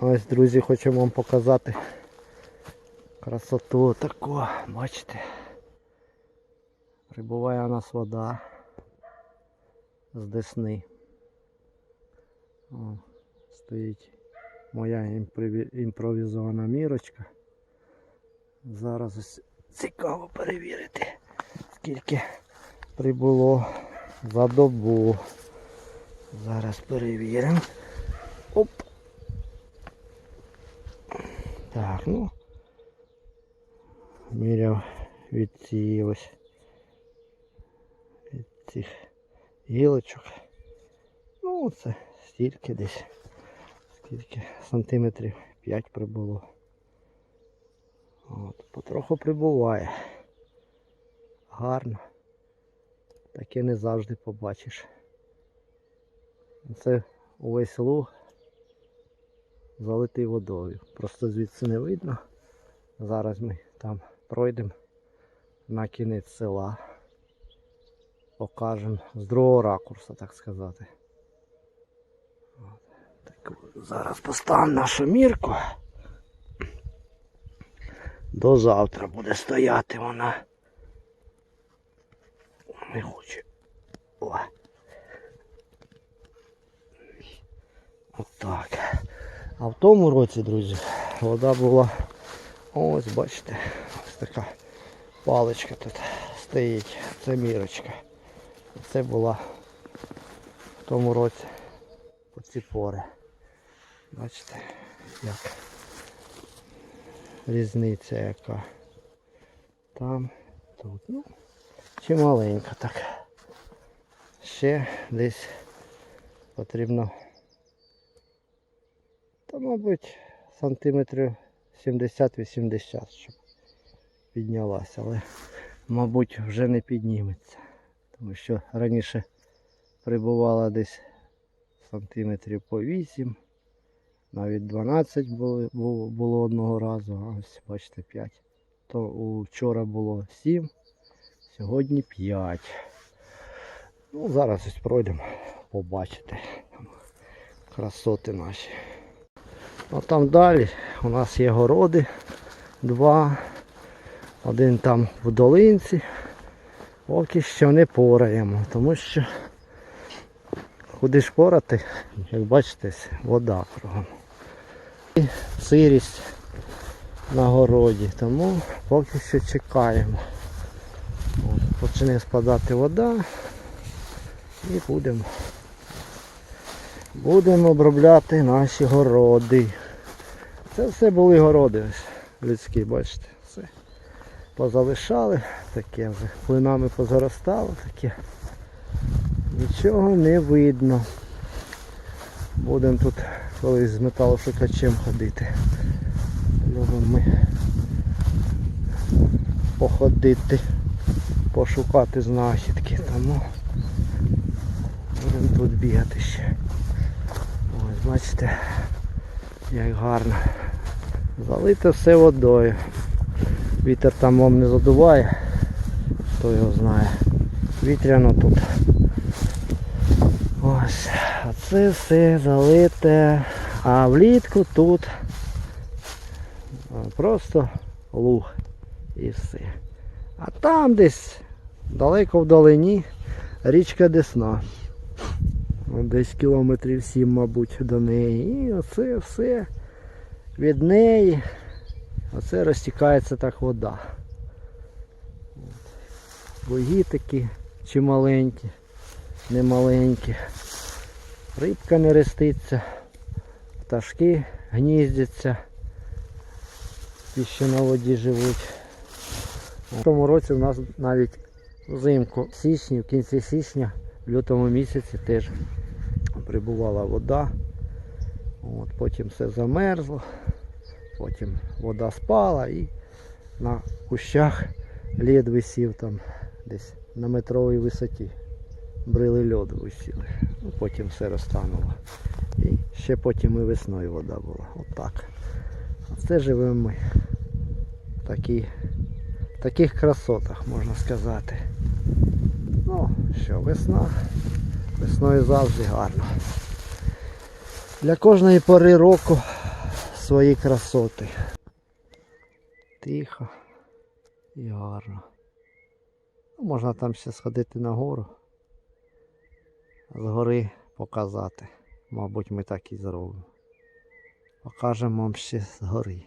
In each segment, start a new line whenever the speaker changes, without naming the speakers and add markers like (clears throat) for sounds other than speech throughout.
Ось, друзі, хочу вам показати красоту таку. Бачите? Прибуває у нас вода з Десни. О, стоїть моя імпровізована мірочка. Зараз ось цікаво перевірити, скільки прибуло за добу. Зараз перевіримо. Оп. Так, ну. Міряв від цієї ось від цих гілочок. Ну, це стільки десь. Скільки сантиметрів 5 прибуло. От, потроху прибуває. Гарно. Таке не завжди побачиш. Це увесь луг залитий водою. Просто звідси не видно. Зараз ми там пройдемо на кінець села. Покажемо з другого ракурсу, так сказати. Так, зараз поставимо нашу мірку. До завтра буде стояти вона. Не хоче. О. Отак. А в тому році, друзі, вода була. Ось бачите, ось така паличка тут стоїть. Це мірочка. Це була в тому році по ці пори. Бачите, як різниця яка. Там, тут. Ну, чи маленька так. Ще десь потрібно мабуть, сантиметрів 70-80, щоб піднялася, але, мабуть, вже не підніметься. Тому що раніше прибувала десь сантиметрів по 8, навіть 12 було, було, одного разу, а ось бачите 5. То вчора було 7, сьогодні 5. Ну, зараз ось пройдемо, побачите красоти наші. А там далі у нас є городи два. Один там в долинці. Поки що не пораємо, тому що ходиш порати, як бачите, вода кругом. І сирість на городі, тому поки що чекаємо. От, почне спадати вода і будемо Будемо обробляти наші городи. Це все були городи ось людські, бачите. Все. Позалишали, таке вже плинами позаростало, таке. Нічого не видно. Будемо тут колись з металошукачем ходити. Любимо ми походити, пошукати знахідки, тому будемо тут бігати ще. Бачите, як гарно. Залите все водою. Вітер там вам не задуває, хто його знає. Вітряно тут. Ось. А це все залите. А влітку тут просто луг і все. А там десь далеко вдалині річка Десна. Десь кілометрів сім, мабуть, до неї. І оце все від неї. Оце розтікається так вода. Буї такі чималенькі, немаленькі. Рибка не реститься, пташки гніздяться, ті, що на воді живуть. В тому році у нас навіть взимку, в січні, в кінці січня, в лютому місяці теж прибувала вода. От, потім все замерзло, потім вода спала і на кущах лід висів там десь на метровій висоті. Брили льоду висіли. Ну, потім все розтануло. І ще потім і весною вода була. Отак. Оце живемо ми. Такі, в таких красотах, можна сказати. Що, весна. Весною завжди гарно. Для кожної пори року свої красоти. Тихо і гарно. Ну, Можна там ще сходити на гору. З гори показати. Мабуть, ми так і зробимо. Покажемо вам ще з гори.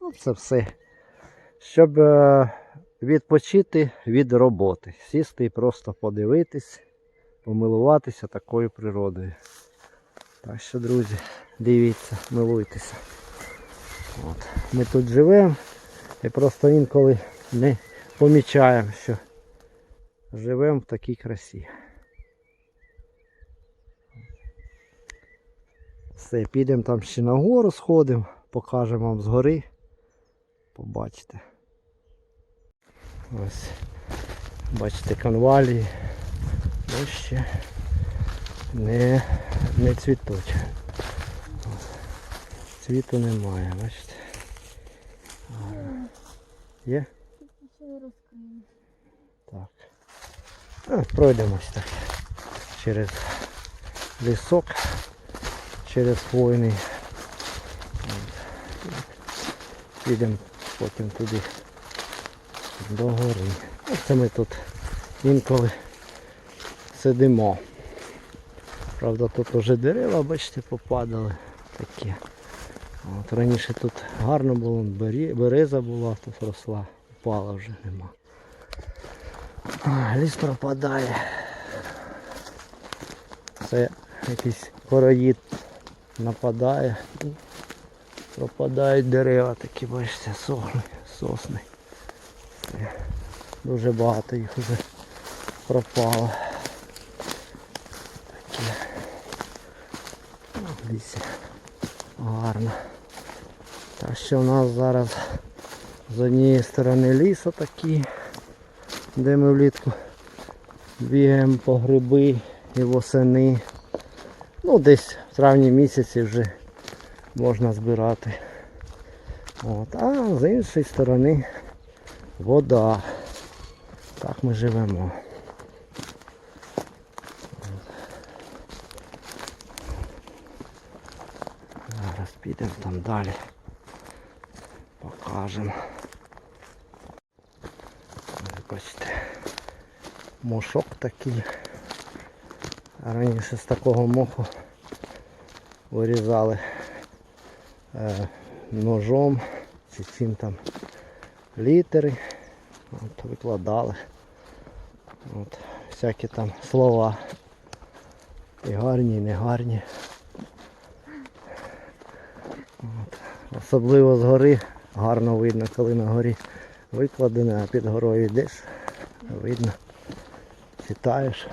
Ну, це все. Щоб е, відпочити від роботи. Сісти і просто подивитись, помилуватися такою природою. Так що, друзі, дивіться, милуйтеся. От. Ми тут живемо і просто інколи не помічаємо, що живемо в такій красі. Все, підемо там ще на гору сходимо, покажемо вам згори. Побачите. Ось. Бачите конвалії. Ну ще не, не цвітуть. Цвіту немає, бачите. Є? Так. Пройдемось так. Через лісок, через хвойний. Підемо потім туди до гори. Оце ми тут інколи сидимо. Правда, тут вже дерева, бачите, попадали такі. От, раніше тут гарно було, береза була, тут росла, упала вже нема. Ліс пропадає. Це якийсь короїд нападає пропадають дерева такі, бачите, сохли, сосни. Дуже багато їх вже пропало. Такі. В лісі. Гарно. Так що у нас зараз з однієї сторони ліс отакий де ми влітку бігаємо по гриби і восени. Ну, десь в травні місяці вже можна збирати. От. А з іншої сторони вода. Так ми живемо. Зараз підемо там далі. Покажемо. Бачите, мошок такий. Раніше з такого моху вирізали е, ножом чи чим там літери. От, викладали. От, всякі там слова. І гарні, і не гарні. От. Особливо згори гарно видно, коли на горі викладено, а під горою йдеш, видно, читаєш.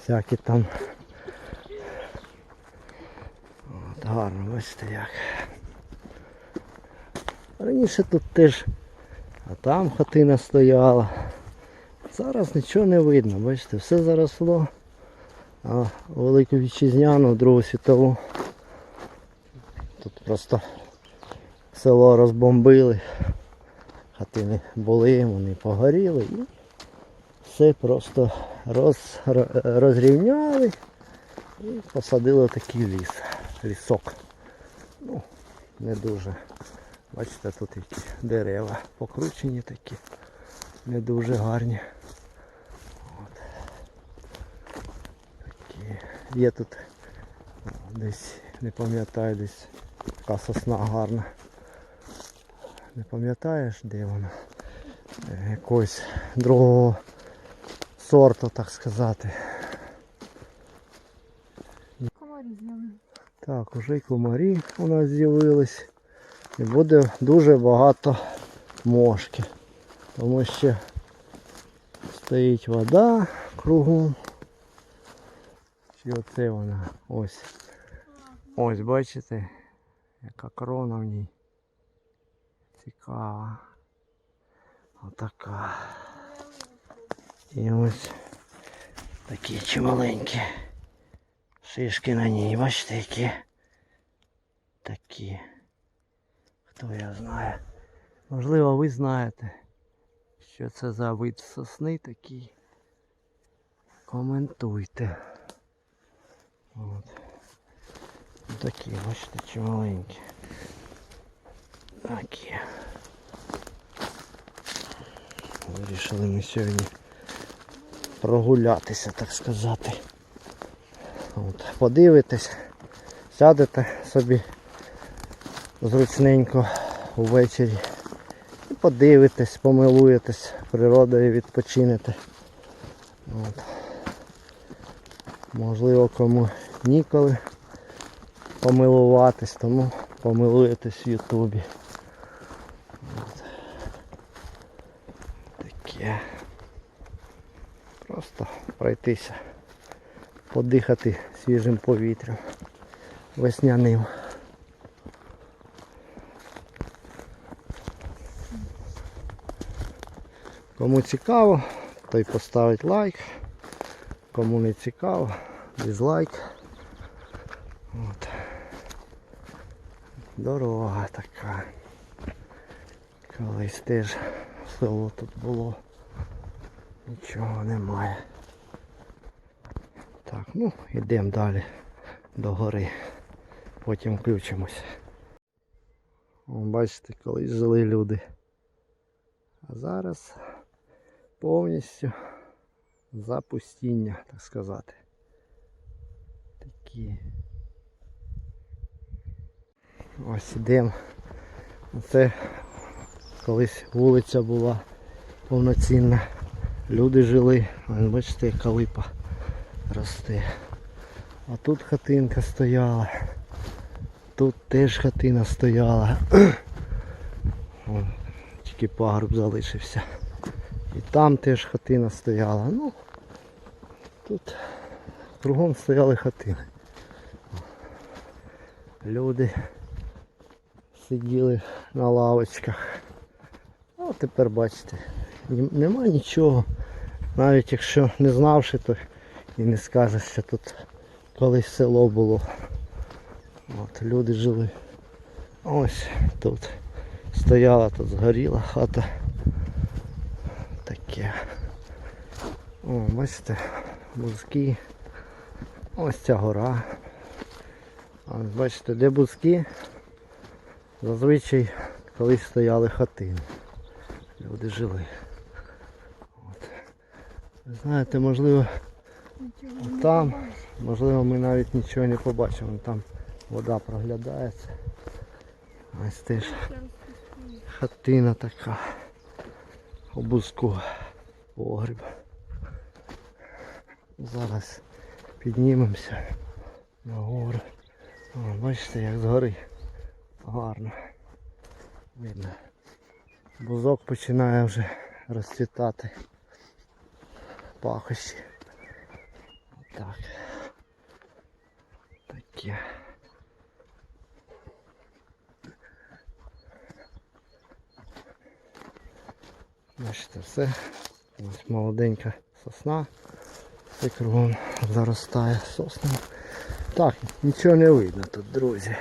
Всякі там. От, гарно, бачите як. Раніше тут теж, а там хатина стояла. Зараз нічого не видно, бачите, все заросло. А Велику вітчизняну, Другу світову. Тут просто село розбомбили. Хатини були, вони погоріли і все просто роз, розрівняли і посадили такий ліс. Лісок. Ну, не дуже. Бачите, тут які дерева покручені такі, не дуже гарні. От. Такі. Є тут десь, не пам'ятаю, десь така сосна гарна. Не пам'ятаєш, де вона? Е, Якогось другого сорту, так сказати. Так, уже й комарі у нас з'явились. І буде дуже багато мошки. Тому що стоїть вода кругом. Чи оце вона? Ось. Ось бачите, яка крона в ній. Цікава. Отака. І ось такі чималенькі. Шишки на ній, бачите, які такі. Хто я знає. Можливо, ви знаєте, що це за вид сосни такий. Коментуйте. От. такі, бачите, чималенькі. Такі. Вирішили ми сьогодні прогулятися, так сказати. От, подивитись, сядете собі зручненько увечері і подивитесь, помилуєтесь природою, відпочинете. От. Можливо, кому ніколи помилуватись, тому помилуєтесь в Ютубі. Таке. Просто пройтися, подихати свіжим повітрям весняним. Кому цікаво, той поставить лайк. Кому не цікаво, дизлайк. От. Дорога така. Колись теж село тут було. Нічого немає. Так, ну йдемо далі до гори. Потім включимось. Бачите, колись жили люди. А зараз повністю запустіння, так сказати. Такі. Ось ідемо. Це колись вулиця була повноцінна. Люди жили, бачите, яка росте. А тут хатинка стояла. Тут теж хатина стояла. (clears throat) О, тільки пагорб залишився. І там теж хатина стояла. Ну, тут кругом стояли хатини. Люди сиділи на лавочках. А тепер бачите, нема нічого. Навіть якщо не знавши, то і не скажеш, що тут колись село було. От, люди жили. Ось тут стояла, тут згоріла хата. Таке. О, бачите, бузки. Ось ця гора. Ось бачите, де бузки? Зазвичай колись стояли хатини. Люди жили. От. Ви знаєте, можливо, там, можливо, ми навіть нічого не побачимо. Там вода проглядається. Ось теж хатина така. У бузку погріб. Зараз піднімемося на гору. Бачите, як згори. Гарно. Видно. Бузок починає вже розцвітати. Пахощі. Так. Таке. Бачите, все. Ось молоденька сосна. Все кругом заростає соснами. Так, нічого не видно тут, друзі.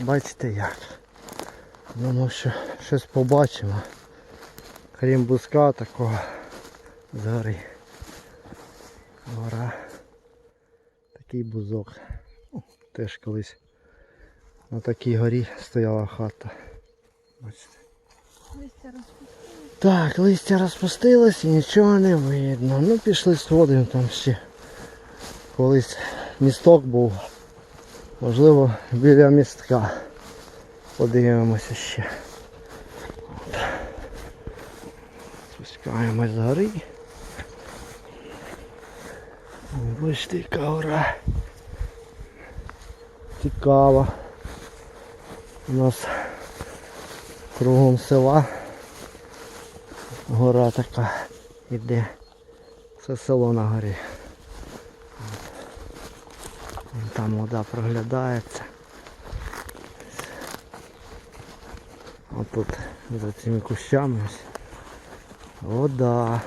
Бачите як. Думаю, що щось побачимо. Крім бузка такого згори. Гора. Такий бузок. Теж колись на такій горі стояла хата. Бачите. Так, листя розпустилось і нічого не видно. Ну пішли сходимо там ще. Колись місток був. Можливо біля містка. Подивимося ще. Спускаємось з гори. Бачите, гора. Цікава. У нас кругом села гора така іде. Це село на горі. Вон Там вода проглядається. А тут за цими кущами ось вода.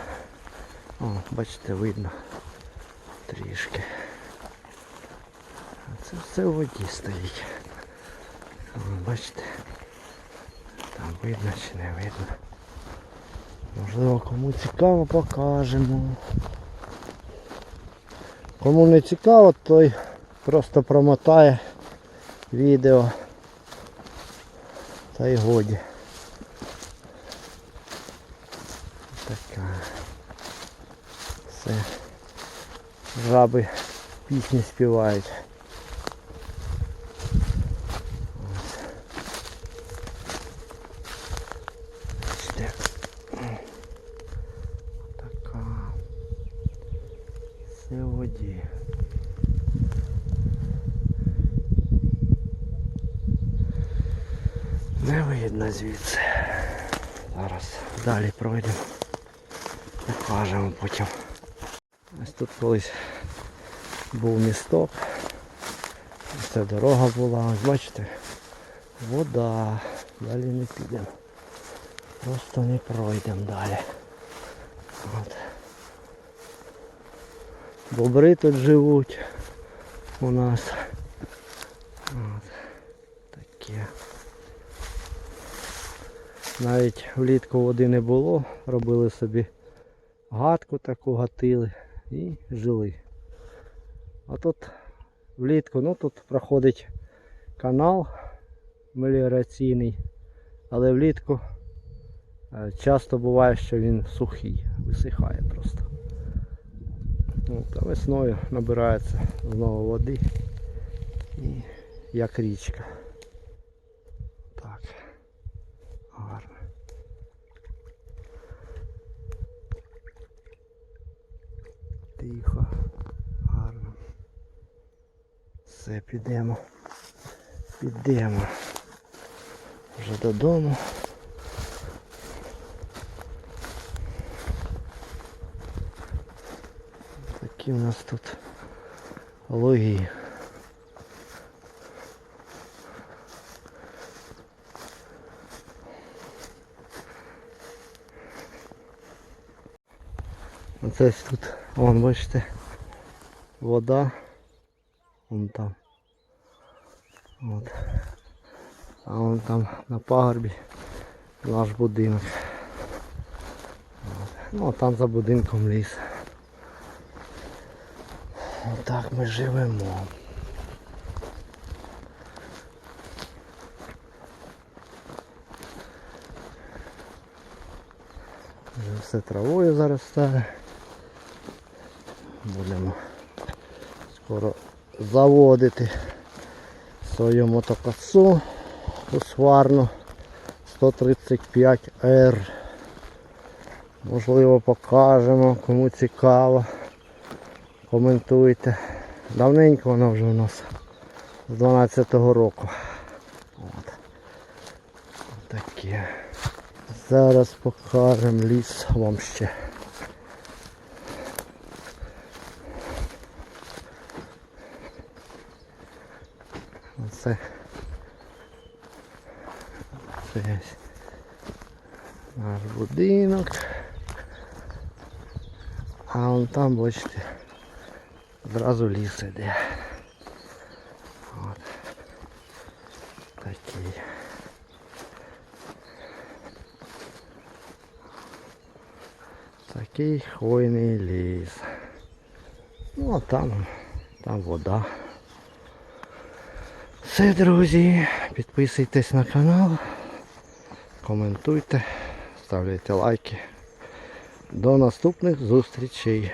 О, бачите, видно трішки. Це все в воді стоїть. Бачите? Там видно чи не видно. Можливо, кому цікаво, покажемо. Кому не цікаво, той просто промотає відео. Та й годі. Така. Все. Жаби пісні співають. Все в воді. Не видно звідси. Зараз далі пройдемо. Покажемо потім. Ось тут колись був місток. Ось Це дорога була. Ось бачите? Вода. Далі не підемо. Просто не пройдемо далі. Бобри тут живуть у нас. От. Таке. Навіть влітку води не було, робили собі гадку таку гатили і жили. А тут влітку, ну тут проходить канал меліораційний, але влітку е, часто буває, що він сухий, висихає просто. Ну, та весною набирається знову води і як річка. Так. Гарно. Тихо, гарно. Все, підемо. Підемо. Вже додому. Такі у нас тут луги. Оце тут, вон бачите, вода. Вон там. От. А вон там на пагорбі наш будинок. От. Ну а там за будинком ліс. Отак ми живемо. Вже все травою заростає. Будемо скоро заводити свою мотокосу усварну 135R. Можливо покажемо, кому цікаво. Коментуйте. Давненько вона вже у нас з 12-го року. От. Таке. Зараз покажемо ліс вам ще. Оце. Це ось наш будинок. А вон там, бачите, зразу ліс іде. От. Такий. Такий хвойний ліс. Ну а там, там вода. Все, друзі, підписуйтесь на канал, коментуйте, ставляйте лайки. До наступних зустрічей.